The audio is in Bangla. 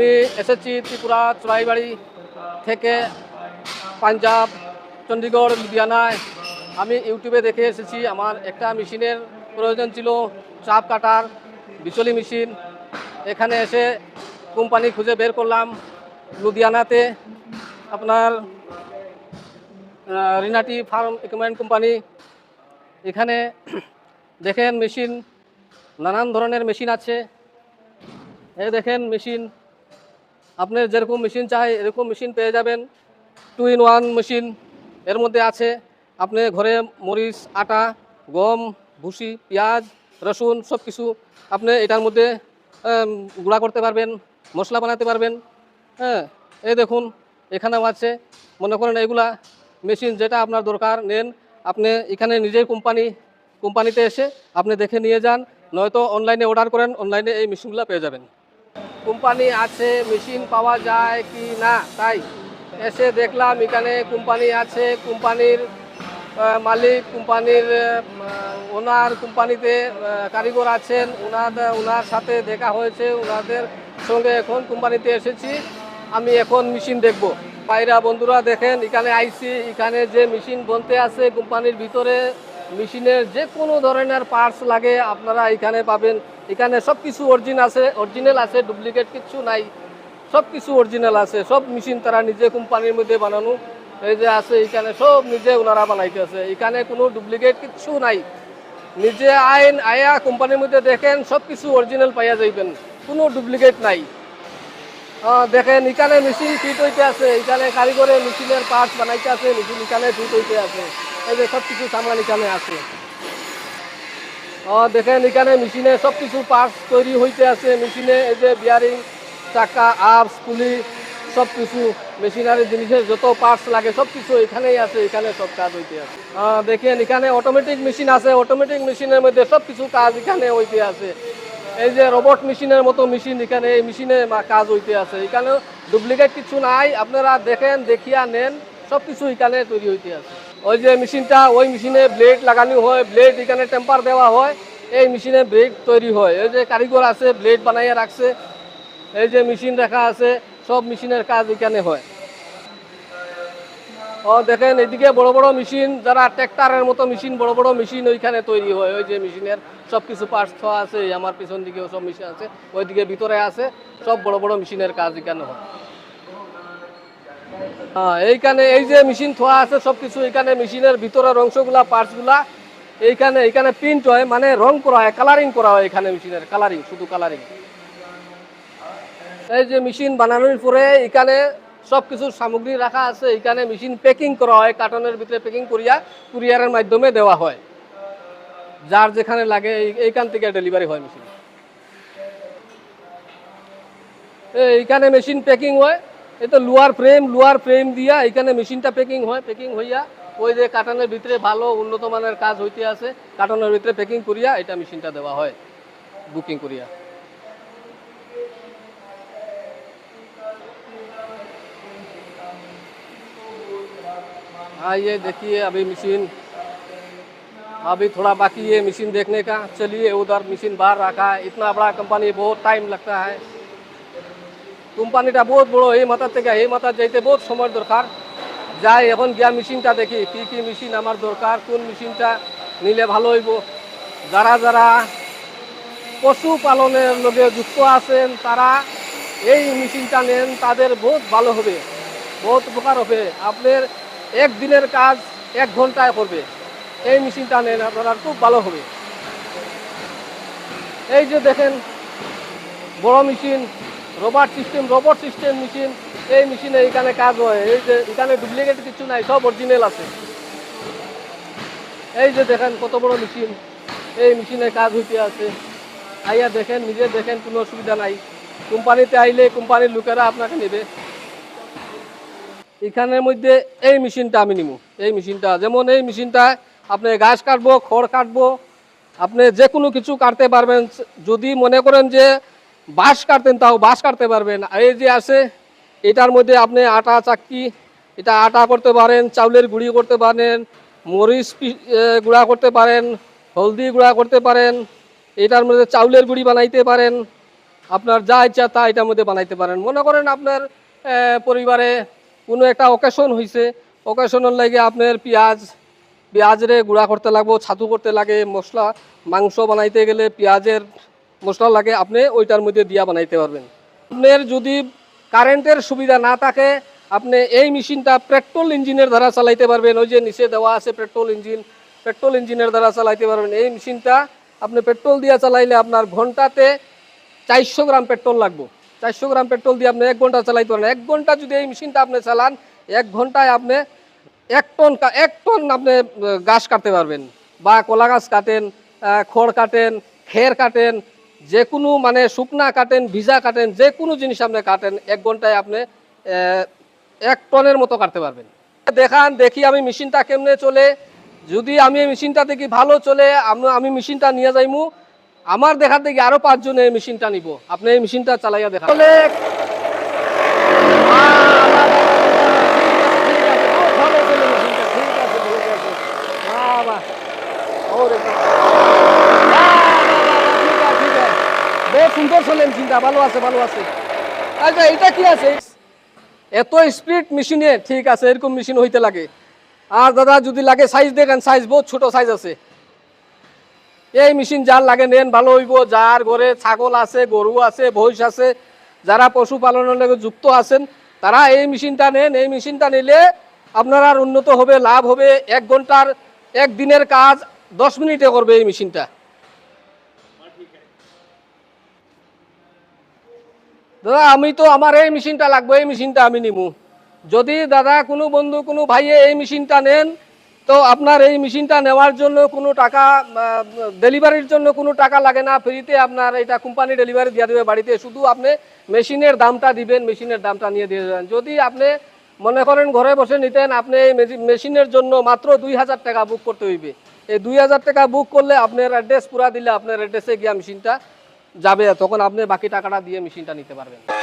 আমি এসেছি ত্রিপুরা চড়াইবাড়ি থেকে পাঞ্জাব, চণ্ডীগড়, লুধিয়ানায়। আমি ইউটিউবে দেখে এসেছি, আমার একটা মেশিনের প্রয়োজন ছিল, চাপ কাটার, বিচলি মেশিন। এখানে এসে কোম্পানি খুঁজে বের করলাম লুধিয়ানাতে। আপনার রিনাটি ফার্ম ইকুইপমেন্ট কোম্পানি। এখানে দেখেন মেশিন, নানান ধরনের মেশিন আছে। এ দেখেন মেশিন আপনার যেরকম মেশিন চাই, এরকম মেশিন পেয়ে যাবেন। টু ইন ওয়ান মেশিন এর মধ্যে আছে। আপনি ঘরে মরিচ, আটা, গম, ভুসি, পেঁয়াজ, রসুন সব কিছু আপনি এটার মধ্যে গুঁড়া করতে পারবেন, মশলা বানাতে পারবেন। হ্যাঁ এই দেখুন, এখানেও আছে। মনে করেন এগুলা মেশিন যেটা আপনার দরকার, নেন। আপনি এখানে নিজের কোম্পানি কোম্পানিতে এসে আপনি দেখে নিয়ে যান, নয়তো অনলাইনে অর্ডার করেন অনলাইনে এই মেশিনগুলো পেয়ে যাবেন। কোম্পানি আছে, মেশিন পাওয়া যায় কি না? তাই এসে দেখলাম এখানে কোম্পানি আছে, কোম্পানির মালিক, কোম্পানির ওনার কোম্পানিতে কারিগর আছেন, ওনার ওনার সাথে দেখা হয়েছে, ওনাদের সঙ্গে এখন কোম্পানিতে এসেছি। আমি এখন মেশিন দেখব। পায়রা বন্ধুরা দেখেন, এখানে আইসি, এখানে যে মেশিন বনতে আছে কোম্পানির ভিতরে মেশিনের যে কোনো ধরনের পার্টস লাগে, আপনারা এখানে পাবেন। এখানে সব কিছু অরিজিন আছে অরিজিনাল আছে ডুপ্লিকেট কিছু নাই। সব কিছু অরিজিনাল আছে, সব মেশিন তারা নিজে কোম্পানির মধ্যে বানানো। এই যে আছে, এখানে সব নিজে ওনারা বানাইতেছে। এখানে কোনো ডুপ্লিকেট কিছু নাই। নিজে আইন, আয়া কোম্পানির মধ্যে দেখেন সব কিছু অরিজিনাল পাইয়া যাইবেন। কোনো ডুপ্লিকেট নাই। দেখেন, এখানে মেশিন ফিট হইতে আছে। এখানে কারিগরে মেশিনের পার্টস বানাইতে আছে মেশিন এখানে ফিট হইতে আছে। এই যে সব কিছু সামান এখানে আছে। দেখেন, এখানে মেশিনে সব কিছু পার্টস তৈরি হইতে আছে। মেশিনে এই যে বিয়ারিং চাকা আর্স পুলি সব কিছু মেশিনারি জিনিসের যত পার্টস লাগে সব কিছু এখানেই আছে, এখানে সব কাজ হইতে আছে। দেখেন, এখানে অটোমেটিক মেশিন আছে। অটোমেটিক মেশিনের মধ্যে সব কিছু কাজ এখানে হইতে আছে। এই যে রোবট মেশিনের মতো মেশিন এখানে, এই মেশিনে কাজ হইতে আছে। এখানে ডুপ্লিকেট কিছু নাই। আপনারা দেখেন, দেখিয়া নেন সব কিছু এখানে তৈরি হইতে আছে। ওই যে মেশিনটা, ওই মেশিনে ব্লেড লাগানো হয় ব্লেড এখানে টেম্পার দেওয়া হয়, এই মেশিনে ব্লেড তৈরি হয়। এই যে কারিগর আছে ব্লেড বানাইয়া রাখছে, এই যে মেশিন রাখা আছে, সব মেশিনের কাজ এখানে হয়। ও, দেখেন, এদিকে বড় বড় মেশিন, যারা ট্র্যাক্টরের মতো মেশিন, বড় বড় মেশিন ওইখানে তৈরি হয়। ওই যে মেশিনের সব কিছু পার্টস থোয়া আছে আমার পিছন দিকেও সব মেশিন আছে, ওইদিকে ভিতরে আছে, সব বড় বড় মেশিনের কাজ এখানে হ্যাঁ। এইখানে এই যে মেশিন থোয়া আছে সব কিছু এখানে মেশিনের ভিতরের অংশগুলা, পার্টসগুলা, এইখানে এইখানে প্রিন্ট হয় মানে রং করা হয় কালারিং করা হয় এখানে মেশিনের কালারিং শুধু কালারিং এই যে মেশিন বানানোর পরে এখানে সব কিছু সামগ্রী রাখা আছে এখানে মেশিন প্যাকিং করা হয় কার্টনের ভিতরে প্যাকিং করিয়া কুরিয়ারের মাধ্যমে দেওয়া হয়। যার যেখানে লাগে এইখান থেকে ডেলিভারি হয় মেশিন। এইখানে মেশিন প্যাকিং হয়। এই তো লোয়ার ফ্রেম লোয়ার ফ্রেম দিয়া এখানে মেশিনটা প্যাকিং হয় প্যাকিং হইয়া ওই যে কার্টনের ভিতরে ভালো উন্নত মানের কাজ হইতে আছে কার্টনের ভিতরে প্যাকিং করিয়া এটা মেশিনটা দেওয়া হয় বুকিং করিয়া आइए देखिए अभी मशीन अभी थोड़ा बाकी है मशीन देखने का चलिए उधर मशीन बाहर रखा है इतना बड़ा कंपनी बहुत टाइम लगता है কোম্পানিটা বহুত বড়, এই মাথার থেকে এই মাথার যাইতে বহুত সময় দরকার। যাই, এখন গিয়া মেশিনটা দেখি, কি কি মেশিন আমার দরকার, কোন মেশিনটা নিলে ভালো হইব। যারা যারা পশুপালনের লগে যুক্ত আছেন, তারা এই মেশিনটা নেন, তাদের বহুত ভালো হবে, বহুত উপকার হবে। আপনার একদিনের কাজ এক ঘন্টায় করবে। এই মেশিনটা নেন, আপনার খুব ভালো হবে। এই যে দেখেন, বড় machine robot system robot system machine, এই মেশিনে এখানে কাজ হয়। এই যে এখানে ডুপ্লিকেট কিছু নাই, সব অরিজিনাল আছে। এই যে দেখেন কত বড় মেশিন। এই মেশিনে কাজ হইতে আছে। আইয়া দেখেন, নিজে দেখেন, কোনো অসুবিধা নাই। কোম্পানিতে আইলে কোম্পানির লোকেরা আপনাকে নেবে। এখানের মধ্যে এই মেশিনটা আমি নিব এই মেশিনটা, যেমন এই মেশিনটা আপনি ঘাস কাটবো, খড় কাটবো, আপনি যে কোনো কিছু কাটতে পারবেন। যদি মনে করেন যে বাঁশ কাটতেন তাও, বাঁশ কাটতে পারবেন। এই যে আছে, এটার মধ্যে আপনি আটা চাক্কি এটা আটা করতে পারেন, চাউলের গুঁড়ি করতে পারেন, মরিচ গুঁড়া করতে পারেন, হলদি গুঁড়া করতে পারেন, এটার মধ্যে চাউলের গুঁড়ি বানাইতে পারেন, আপনার যা ইচ্ছা তা এটার মধ্যে বানাইতে পারেন। মনে করেন আপনার পরিবারে কোনো একটা অকেশন হয়েছে অকেশনের লাগে আপনার পেঁয়াজ, পেঁয়াজরে গুঁড়া করতে লাগবো, ছাতু করতে লাগে, মশলা, মাংস বানাইতে গেলে পেঁয়াজের মশলা লাগে, আপনি ওইটার মধ্যে দিয়া বানাইতে পারবেন। আপনার যদি কারেন্টের সুবিধা না থাকে, আপনি এই মেশিনটা পেট্রোল ইঞ্জিনের দ্বারা চালাইতে পারবেন। ওই যে নিচে দেওয়া আছে পেট্রোল ইঞ্জিন, পেট্রোল ইঞ্জিনের দ্বারা চালাইতে পারবেন। এই মেশিনটা আপনি পেট্রোল দিয়ে চালাইলে আপনার ঘন্টাতে চারশো গ্রাম পেট্রোল লাগবে। চারশো গ্রাম পেট্রোল দিয়ে আপনি এক ঘণ্টা চালাইতে পারেন এক ঘণ্টা যদি এই মেশিনটা আপনি চালান, এক ঘন্টায় আপনি এক টন এক টন আপনি গাছ কাটতে পারবেন। বা কলা গাছ কাটেন খড় কাটেন, খের কাটেন যে কোনো মানে শুকনা কাটেন, ভিজা কাটেন যে কোনো জিনিস আপনি কাটেন, এক ঘন্টায় আপনি এক টনের মতো কাটতে পারবেন। দেখান, দেখি আমি মেশিনটা কেমনে চলে। যদি আমি এই মেশিনটা দেখি ভালো চলে, আমি মেশিনটা নিয়ে যাইমু। আমার দেখার দেখি আরও পাঁচজন এই মেশিনটা নিব। আপনি এই মেশিনটা চালাইয়া দেখা চলে ভালো চলে মেশিনটা ঠিক আছে ঠিক আছে বাহ বাহ ওরে বাহ। বাহ, বাহ, বাহ, ঠিক আছে ঠিক আছে বহুত ভালো আছে ভালো আছে। আচ্ছা এটা কি আছে? এত স্পিড মেশিনে ঠিক আছে, এরকম মেশিন হইতে লাগে। আর দাদা, যদি লাগে সাইজ দেখেন সাইজ ছোট সাইজ আছে। এই মেশিন যার লাগে নেন, ভালো হইব। যার ঘরে ছাগল আছে, গরু আছে, ভৈঁস আছে, যারা পশুপালনের লগে যুক্ত আছেন, তারা এই মেশিনটা নেন। এই মেশিনটা নিলে আপনার আর উন্নত হবে, লাভ হবে। এক ঘণ্টার, এক দিনের কাজ দশ মিনিটে করবে এই মেশিনটা দাদা, আমি তো আমার এই মেশিনটা লাগবে, এই মেশিনটা আমি নিমু যদি দাদা কোনো বন্ধু, কোনো ভাইয়ে এই মেশিনটা নেন, তো আপনার এই মেশিনটা নেওয়ার জন্য কোনো টাকা ডেলিভারির জন্য কোনো টাকা লাগে না, ফ্রিতে আপনার এটা কোম্পানি ডেলিভারি দিয়ে দেবে বাড়িতে। শুধু আপনি মেশিনের দামটা দিবেন, মেশিনের দামটা নিয়ে দিয়ে দেবেন। যদি আপনি মনে করেন ঘরে বসে নিতেন, আপনি এই মেশি- মেশিনের জন্য মাত্র দুই হাজার টাকা বুক করতে হইবে। এই দুই হাজার টাকা বুক করলে আপনার অ্যাড্রেস পুরা দিলে আপনার অ্যাড্রেসে গিয়া মেশিনটা যাবে তখন আপনি বাকি টাকাটা দিয়ে মেশিনটা নিতে পারবেন।